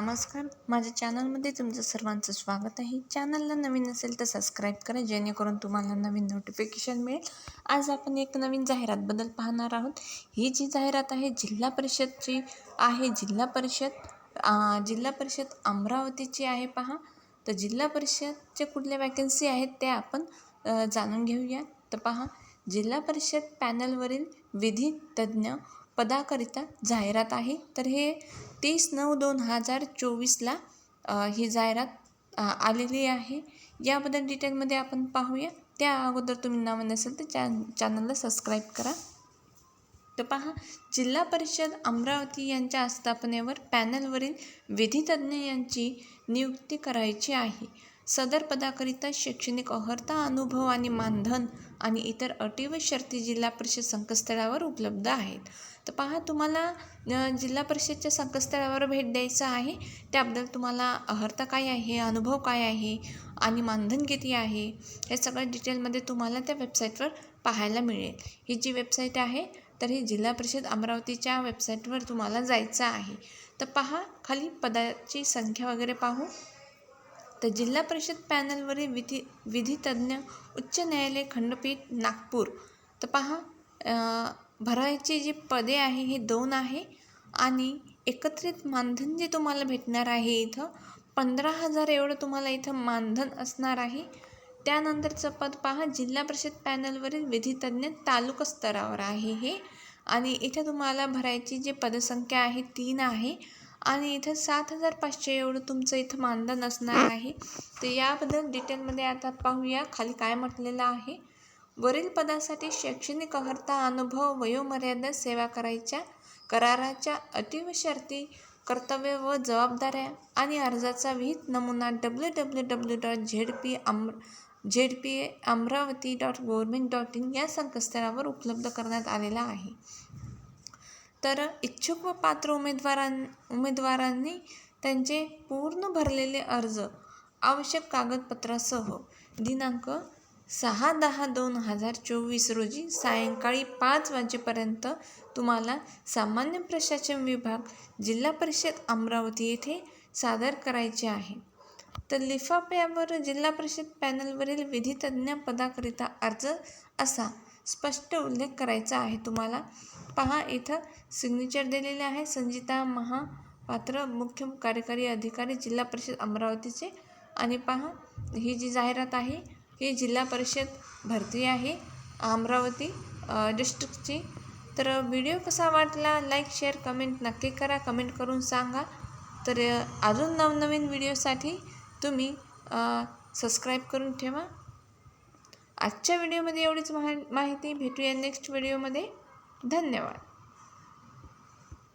नमस्कार. माझ्या चॅनलमध्ये तुमचं सर्वांचं स्वागत आहे. चॅनलला नवीन असेल तर सबस्क्राईब करा जेणेकरून तुम्हाला नवीन नोटिफिकेशन मिळेल. आज आपण एक नवीन जाहिरातबद्दल पाहणार आहोत. ही जी जाहिरात आहे जिल्हा परिषदची आहे. जिल्हा परिषद जिल्हा परिषद अमरावतीची आहे पहा. तर जिल्हा परिषदच्या कुठल्या वॅकन्सी आहेत त्या आपण जाणून घेऊया. तर पहा जिल्हा परिषद पॅनलवरील विधी तज्ज्ञ पदाकरिता जाहिरात आहे. तर हे तीस नऊ दोन हजार चोवीसला ही जाहिरात आलेली आहे. याबद्दल डिटेलमध्ये आपण पाहूया. त्या अगोदर तुम्ही नवीन नसेल तर चॅन चॅनलला सबस्क्राईब करा. तर पहा जिल्हा परिषद अमरावती यांच्या आस्थापनेवर पॅनलवरील विधितज्ञ यांची नियुक्ती करायची आहे. सदर पदाकरिता शैक्षणिक अर्हता अनुभव आणि मानधन आणि इतर अटी व शर्ती जिल्हा परिषद संकेतस्थळावर उपलब्ध आहेत. तर पहा तुम्हाला जिल्हा परिषदच्या संकेतस्थळावर भेट द्यायचं आहे. त्याबद्दल तुम्हाला अर्हता काय आहे अनुभव काय आहे आणि मानधन किती आहे हे सगळं डिटेलमध्ये तुम्हाला त्या वेबसाईटवर पाहायला मिळेल. ही जी वेबसाईट आहे तर ही जिल्हा परिषद अमरावतीच्या वेबसाईटवर तुम्हाला जायचं आहे. तर पहा खाली पदाची संख्या वगैरे पाहू. तर जिल्हा परिषद पॅनलवरील विधी विधितज्ञ उच्च न्यायालय खंडपीठ नागपूर. तर पहा भरायची जी पदे आहे हे दोन आहे आणि एकत्रित मानधन जे तुम्हाला भेटणार आहे इथं पंधरा हजार एवढं तुम्हाला इथं मानधन असणार आहे. त्यानंतरचं पद पहा जिल्हा परिषद पॅनलवरील विधितज्ञ तालुका स्तरावर आहे हे. आणि इथं तुम्हाला भरायची जी पदसंख्या आहे तीन आहे. आणि इथं सात हजार पाचशे एवढं तुमचं इथं मानधन असणार आहे. तर याबद्दल डिटेलमध्ये आता पाहूया. खाली काय म्हटलेलं आहे? वरील पदासाठी शैक्षणिक अर्हता अनुभव वयोमर्यादा सेवा करायच्या कराराच्या अटी व शर्ती कर्तव्य व जबाबदाऱ्या आणि अर्जाचा विहित नमुना W W W dot Z P आम Z P Amravati dot government dot in या संकेतस्थळावर उपलब्ध करण्यात आलेला आहे. तर इच्छुक व पात्र उमेदवारां उमेदवारांनी त्यांचे पूर्ण भरलेले अर्ज आवश्यक कागदपत्रासह दिनांक सहा दहा दोन हजार चोवीस रोजी सायंकाळी पाच वाजेपर्यंत तुम्हाला सामान्य प्रशासन विभाग जिल्हा परिषद अमरावती येथे सादर करायचे आहे. तर लिफाफ्यावर जिल्हा परिषद पॅनलवरील विधितज्ञ पदाकरिता अर्ज असा स्पष्ट उल्लेख करायचा आहे तुम्हाला. पहा इथं सिग्नेचर दिलेले आहे. संजिता महापात्र मुख्य कार्यकारी अधिकारी जिल्हा परिषद अमरावतीचे. आणि पहा ही जी जाहिरात आहे ही जिल्हा परिषद भरती आहे अमरावती डिस्ट्रिक्टची तर व्हिडिओ कसा वाटला? लाईक शेअर कमेंट नक्की करा. कमेंट करून सांगा. तर अजून नवनवीन व्हिडिओसाठी तुम्ही सबस्क्राईब करून ठेवा. आजच्या व्हिडिओमध्ये एवढीच माहि माहिती भेटूया नेक्स्ट व्हिडिओमध्ये. धन्यवाद.